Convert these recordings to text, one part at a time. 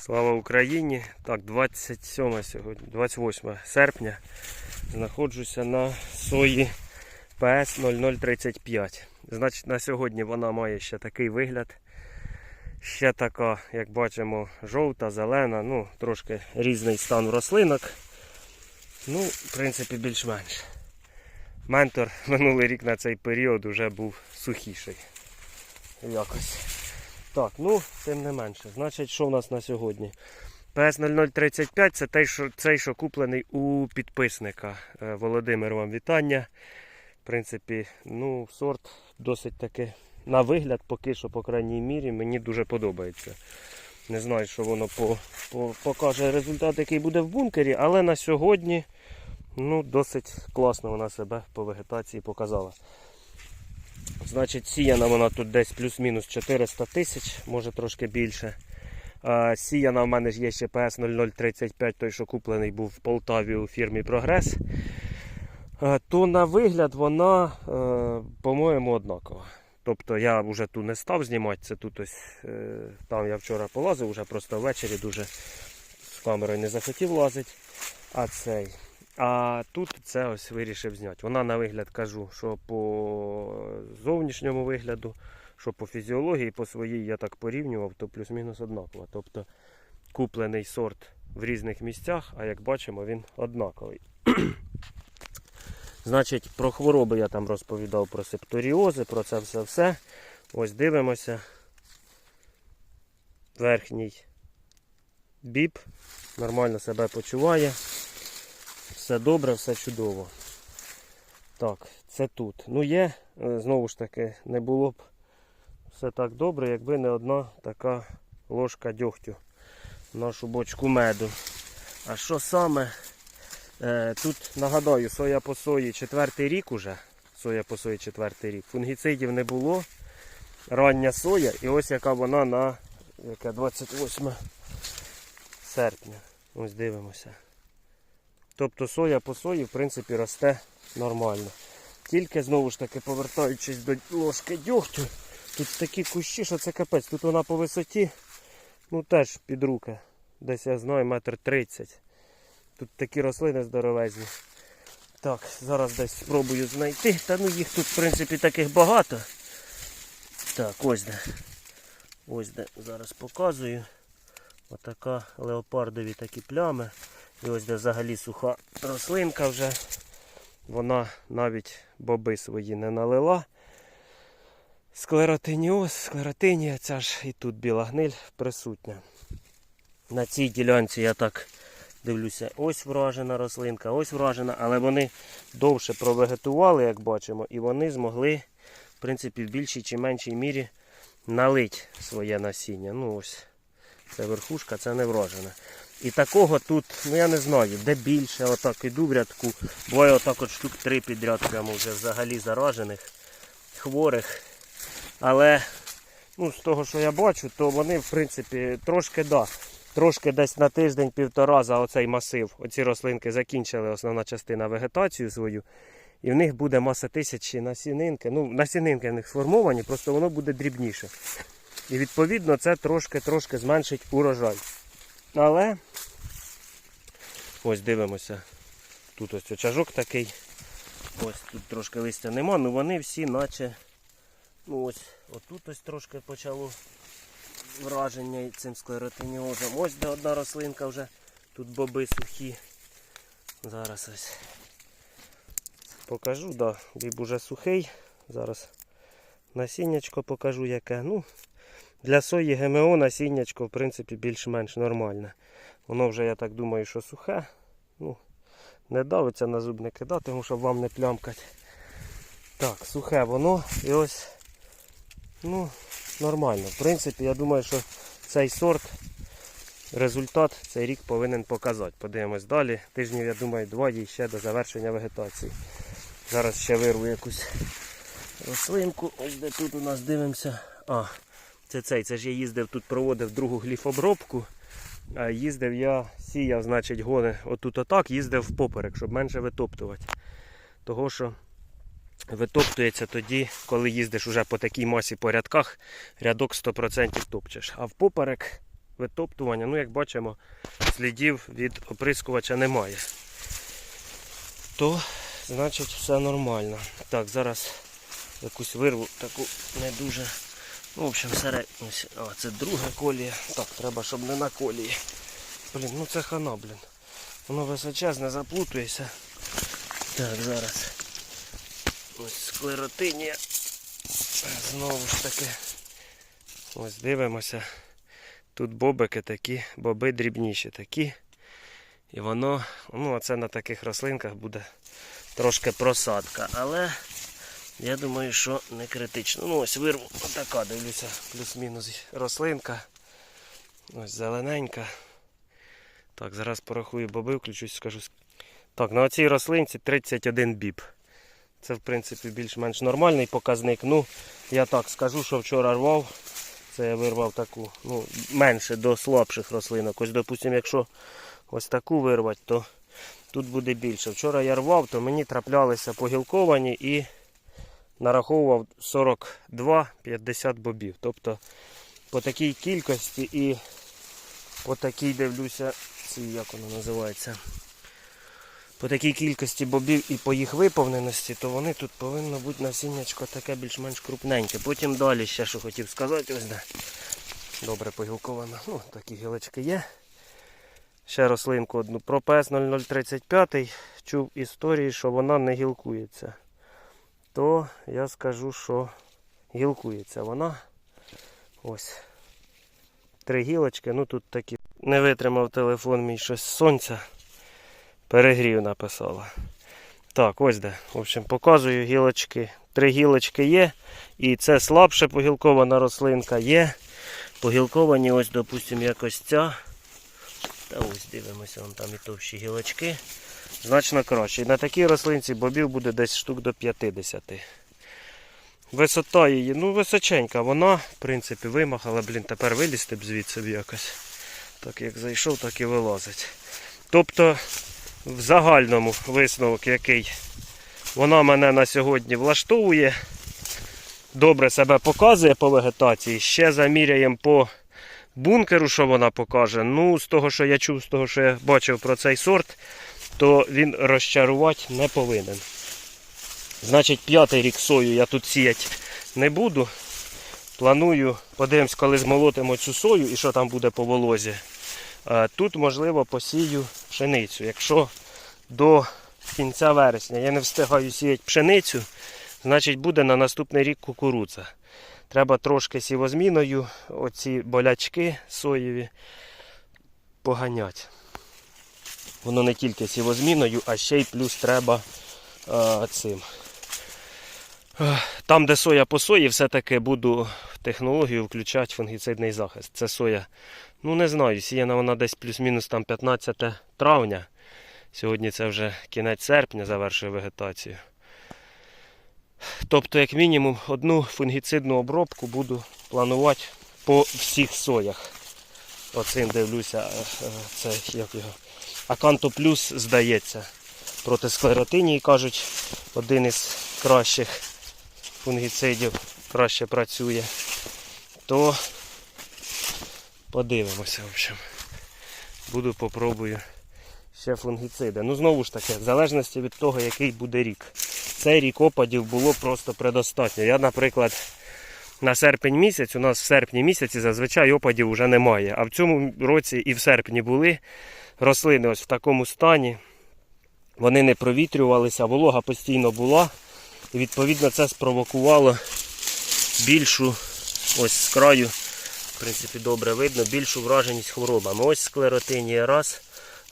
Слава Україні! Так, 27 сьогодні, 28 серпня. Знаходжуся на сої ПС 0035. Значить, на сьогодні вона має ще такий вигляд. Ще така, як бачимо, жовта, зелена, ну, трошки різний стан рослинок. Ну, в принципі, більш-менш. Ментор минулий рік на цей період вже був сухіший. Якось. Так, ну, тим не менше. Значить, що в нас на сьогодні? PS0035 це той, що, цей, що куплений у підписника. Е, Володимир, вам вітання. В принципі, ну, сорт досить таки на вигляд, поки що, по крайній мірі, мені дуже подобається. Не знаю, що воно по, по, покаже результат, який буде в бункері, але на сьогодні ну, досить класно вона себе по вегетації показала. Значить, сіяна вона тут десь плюс-мінус 400 тисяч, може трошки більше. Сіяна в мене ж є ще PS 0035, той, що куплений був в Полтаві у фірмі Прогрес. То на вигляд вона, е, по-моєму, однакова. Тобто я вже тут не став знімати, це тут ось е, там я вчора полазив, вже просто ввечері дуже з камерою не захотів лазити. А цей. А тут це ось вирішив зняти. Вона на вигляд кажу, що по зовнішньому вигляду, що по фізіології, по своїй я так порівнював, то плюс-мінус однаково. Тобто куплений сорт в різних місцях, а як бачимо, він однаковий. Значить, про хвороби я там розповідав про септоріози, про це все-все. Ось дивимося. Верхній біб нормально себе почуває. Все добре, все чудово. Так, це тут. Ну є, е, знову ж таки, не було б все так добре, якби не одна така ложка дьогтю в нашу бочку меду. А що саме? Е, тут нагадаю, соя по сої четвертий рік уже. Соя по сої четвертий рік. Фунгіцидів не було. Рання соя і ось яка вона на яке 28 серпня. Ось дивимося. Тобто соя по сої, в принципі, росте нормально. Тільки знову ж таки, повертаючись до ложки дьогтю, тут такі кущі, що це капець. Тут вона по висоті, ну теж під руки. Десь я знаю, метр тридцять. Тут такі рослини здоровезні. Так, зараз десь спробую знайти. Та ну їх тут, в принципі, таких багато. Так, ось де. Ось де зараз показую. Отака леопардові такі плями. І ось де взагалі суха рослинка вже. Вона навіть боби свої не налила. Склеротиніоз, склеротинія, ця ж і тут біла гниль присутня. На цій ділянці я так дивлюся, ось вражена рослинка, ось вражена, але вони довше провегетували, як бачимо, і вони змогли, в принципі, в більшій чи меншій мірі налить своє насіння. Ну ось, це верхушка, це не вражена. І такого тут, ну я не знаю, де більше, отак іду в рядку. Буває отак от штук три підряд, прямо вже взагалі заражених, хворих. Але ну, з того, що я бачу, то вони, в принципі, трошки да, трошки десь на тиждень-півтора за оцей масив. Оці рослинки закінчили основна частина вегетацію свою. І в них буде маса тисячі насінинки. Ну, насінинки в них сформовані, просто воно буде дрібніше. І відповідно це трошки-трошки зменшить урожай. Але ось дивимося. Тут ось очажок такий. Ось тут трошки листя нема, ну вони всі наче. Ну ось, отут ось трошки почало враження цим склеротиніозом. Ось де одна рослинка вже. Тут боби сухі. Зараз ось покажу, да, біб уже сухий. Зараз насіннячко покажу яке. Ну, для сої ГМО насіннячко, в принципі, більш-менш нормальне. Воно вже, я так думаю, що сухе. Ну, не давиться на зуб не кидати, тому щоб вам не плямкати. Так, сухе воно і ось ну, нормально. В принципі, я думаю, що цей сорт, результат цей рік повинен показати. Подивимось далі. Тижнів, я думаю, два і ще до завершення вегетації. Зараз ще вирву якусь рослинку. Ось де тут у нас дивимося. А, це цей, це ж я їздив тут, проводив другу гліфобробку. Їздив я, сіяв, значить, гони отут отак, їздив впоперек, щоб менше витоптувати. Того що витоптується тоді, коли їздиш уже по такій масі по рядках, рядок 100% топчеш. А впоперек витоптування. Ну, як бачимо, слідів від оприскувача немає. То, значить, все нормально. Так, зараз якусь вирву таку не дуже. Ну, в общем, середню. А, це друга колія. Так, треба, щоб не на колії. Блін, ну це хана, блін. Воно височезне, заплутується. Так, зараз. Ось склеротинія. Знову ж таки. Ось дивимося. Тут бобики такі, боби дрібніші такі. І воно, ну, оце на таких рослинках буде трошки просадка. Але я думаю, що не критично. Ну ось вирву отака, дивлюся, плюс-мінус рослинка. Ось зелененька. Так, зараз порахую боби, включусь, скажу. Так, на цій рослинці 31 біб. Це, в принципі, більш-менш нормальний показник. Ну, я так скажу, що вчора рвав. Це я вирвав таку, ну, менше до слабших рослинок. Ось, допустимо, якщо ось таку вирвати, то тут буде більше. Вчора я рвав, то мені траплялися погілковані і нараховував 42-50 бобів. Тобто по такій кількості і по такій дивлюся, ці, як воно називається. По такій кількості бобів і по їх виповненості, то вони тут повинно бути насіннячко таке більш-менш крупненьке. Потім далі ще що хотів сказати, ось де. Добре погілковано. Ну, такі гілочки є. Ще рослинку одну. Про ПС 0035 чув історії, що вона не гілкується. То я скажу, що гілкується вона. Ось. Три гілочки, ну тут такі. Не витримав телефон мій щось сонця. Перегрів написала. Так, ось де. В общем, показую гілочки. Три гілочки є. І це слабше погілкована рослинка є. Погілковані, ось, допустимо, якось ця. Та ось дивимося, вон там і товщі гілочки. Значно краще. І на такій рослинці бобів буде десь штук до 50. Висота її, ну височенька, вона, в принципі, вимахала, блін, тепер вилізти б звідси б якось. Так як зайшов, так і вилазить. Тобто, в загальному висновок, який вона мене на сьогодні влаштовує, добре себе показує по вегетації. Ще заміряємо по бункеру, що вона покаже. Ну, з того, що я чув, з того, що я бачив про цей сорт, то він розчарувати не повинен. Значить, п'ятий рік сою я тут сіяти не буду. Планую, подивимось, коли змолотимо цю сою і що там буде по волозі. Е, Тут, можливо, посію пшеницю. Якщо до кінця вересня я не встигаю сіяти пшеницю, значить буде на наступний рік кукурудза. Треба трошки сівозміною оці болячки соєві поганяти. Воно не тільки сівозміною, а ще й плюс треба е, цим. Е, Там, де соя по сої, все-таки буду технологію включати фунгіцидний захист. Це соя, ну не знаю, сіяна вона десь плюс-мінус там 15 травня. Сьогодні це вже кінець серпня завершує вегетацію. Тобто, як мінімум, одну фунгіцидну обробку буду планувати по всіх соях. Оцим дивлюся, е, е, це як його. Аканто плюс здається. Проти склеротинії кажуть, один із кращих фунгіцидів краще працює. То подивимося, в общем. Буду попробую ще фунгіциди. Ну знову ж таки, в залежності від того, який буде рік. Цей рік опадів було просто предостатньо. Я, наприклад, на серпень місяць, у нас в серпні місяці зазвичай опадів вже немає. А в цьому році і в серпні були рослини ось в такому стані. Вони не провітрювалися, волога постійно була. І відповідно це спровокувало більшу, ось з краю, в принципі, добре видно, більшу враженість хворобами. Ось склеротинія раз,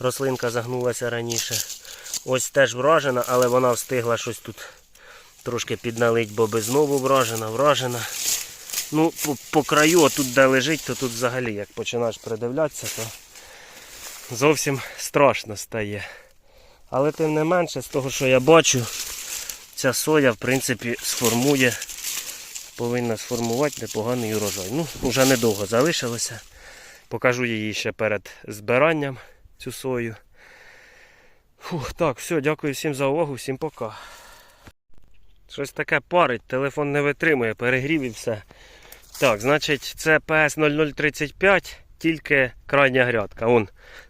рослинка загнулася раніше. Ось теж вражена, але вона встигла щось тут трошки підналить, боби знову вражена, вражена. Ну, по, по краю, тут де лежить, то тут взагалі, як починаєш придивлятися, то зовсім страшно стає. Але тим не менше, з того, що я бачу, ця соя, в принципі, сформує, повинна сформувати непоганий урожай. Ну, вже недовго залишилося. Покажу її ще перед збиранням, цю сою. Фух, так, все, дякую всім за увагу, всім пока. Щось таке парить, телефон не витримує, перегрів і все. Так, значить, це PS0035. тільки крайня грядка. Он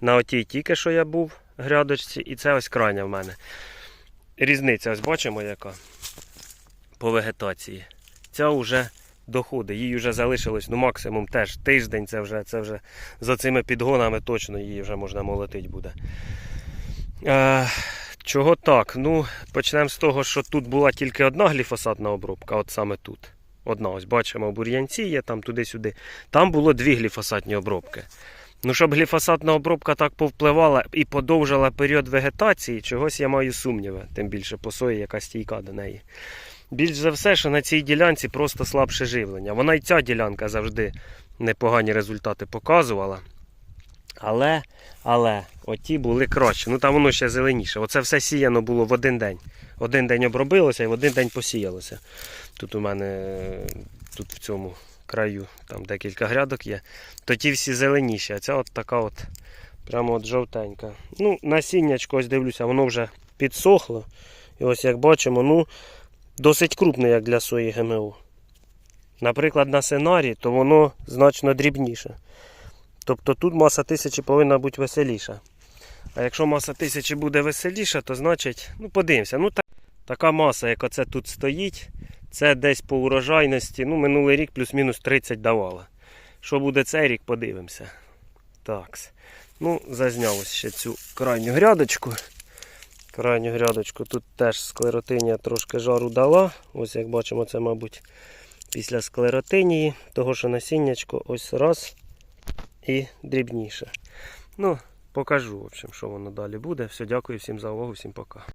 на отій тільки що я був грядочці, і це ось крайня в мене. Різниця, ось бачимо, яка по вегетації. Ця вже доходить. Їй вже залишилось ну, максимум теж тиждень. Це вже, це вже за цими підгонами точно її вже можна молотити буде. Е, чого так? Ну, почнемо з того, що тут була тільки одна гліфосатна обробка, от саме тут. Одна, ось бачимо, бур'янці є там туди-сюди. Там було дві гліфосатні обробки. Ну, щоб гліфосатна обробка так повпливала і подовжила період вегетації, чогось я маю сумніви, тим більше по сої, яка стійка до неї. Більш за все, що на цій ділянці просто слабше живлення. Вона і ця ділянка завжди непогані результати показувала. Але, але, оті були краще. Ну там воно ще зеленіше. Оце все сіяно було в один день. Один день обробилося і в один день посіялося. Тут у мене тут в цьому краю там декілька грядок є. То ті всі зеленіші, а ця от така от прямо от жовтенька. Ну, насіннячко, ось дивлюся, воно вже підсохло. І ось як бачимо, ну, досить крупне, як для сої ГМО. Наприклад, на сценарії, то воно значно дрібніше. Тобто тут маса тисячі повинна бути веселіша. А якщо маса тисячі буде веселіша, то значить, ну подивимося, ну та, така маса, як оце тут стоїть, це десь по урожайності, ну минулий рік плюс-мінус 30 давала. Що буде цей рік, подивимося. Так. Ну, зазняв ще цю крайню грядочку. Крайню грядочку тут теж склеротинія трошки жару дала. Ось як бачимо, це, мабуть, після склеротинії, того що насіннячко ось раз і дрібніше. Ну, покажу, в общем, що воно далі буде. Все, дякую всім за увагу, всім пока.